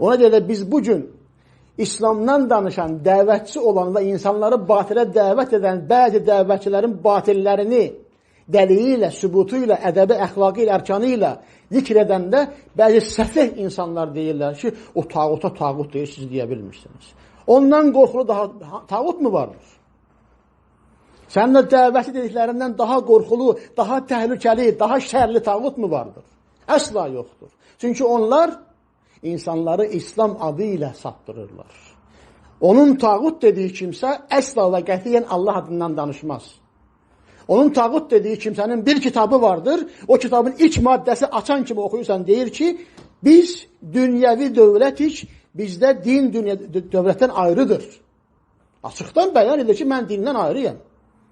Ona görə də biz bu gün İslamdan danışan, dəvətçi olan və insanları batilə dəvət edən bəzi dəvətçilərin batillərini dəliyi ilə, sübutu ilə, ədəbi, əxlaqı ilə, ərkanı ilə zikr edəndə bəzi səfeh insanlar deyirlər ki, o tağuta tağut deyir, siz deyə bilmirsiniz. Ondan qorxulu daha tağut mu vardır? Sənin o dəvəti dediklərindən daha qorxulu, daha təhlükəli, daha şərli tağut mu vardır? Əsla yoxdur. Çünki onlar insanları İslam adı ilə saptırırlar. Onun tağut dediyi kimsə əsla və qətiyyən Allah adından danışmaz. Onun tağut dediyi kimsənin bir kitabı vardır. O kitabın ilk maddəsi açan kimi oxuyursan deyir ki, biz dünyəvi dövlətik, bizdə din dünya dövlətdən ayrıdır. Açıqdan bəyan edir ki, mən dindən ayrıyam.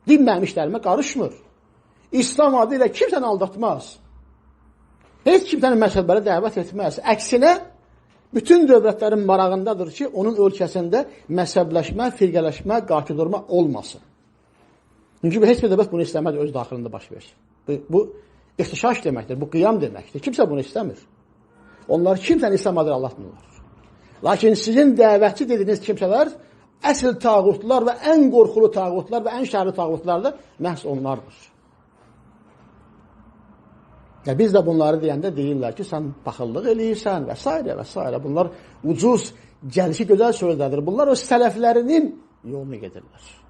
Din mənim işlərimə qarışmır. İslam adı ilə kimsəni aldatmaz. Heç kimsəni məzhəblərə dəvət etməz. Əksinə, bütün dövlətlərin marağındadır ki, onun ölkəsində məzhəbləşmə, firqələşmə, qarşıdurma olmasın. Çünki heç bir dövlət bunu istəməz öz daxilində baş versin. Bu, bu ixtişaş deməkdir, bu qiyam deməkdir. Kimsə bunu istəmir. Onlar kimsəni İslam adı Allahmırlar. Lakin sizin dəvətçi dediyiniz kimsələr əsl tağutlar və ən qorxulu tağutlar və ən şərli tağutlar da məhz onlardır. Ya biz də bunları deyəndə deyirlər ki, sən paxıllıq eləyirsən və s. və s. Bunlar ucuz, gəlişi gözəl sözlərdir. Bunlar o sələflərinin yolunu gedirlər.